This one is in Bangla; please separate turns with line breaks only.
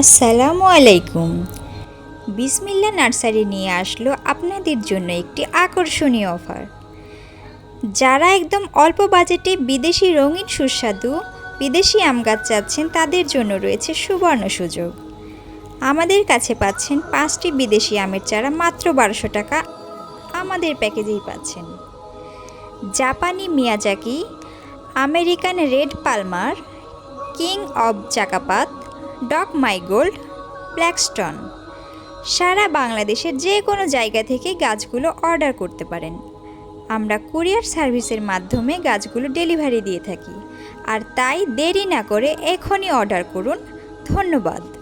আসসালামু আলাইকুম। বিসমিল্লা নার্সারি নিয়ে আসলো আপনাদের জন্য একটি আকর্ষণীয় অফার। যারা একদম অল্প বাজেটে বিদেশি রঙিন সুস্বাদু বিদেশি আম গাছ চাচ্ছেন, তাদের জন্য রয়েছে সুবর্ণ সুযোগ। আমাদের কাছে পাচ্ছেন পাঁচটি বিদেশি আমের চারা মাত্র বারোশো টাকা আমাদের প্যাকেজেই পাচ্ছেন। জাপানি Miyazaki, American red Palmer, king of চাকাপাত doc my gold Blackstone. সারা বাংলাদেশের যে কোনো জায়গা থেকে গাছগুলো অর্ডার করতে পারেন। আমরা কুরিয়ার সার্ভিসের মাধ্যমে গাছগুলো ডেলিভারি দিয়ে থাকি। আর তাই দেরি না করে এখনই অর্ডার করুন। ধন্যবাদ।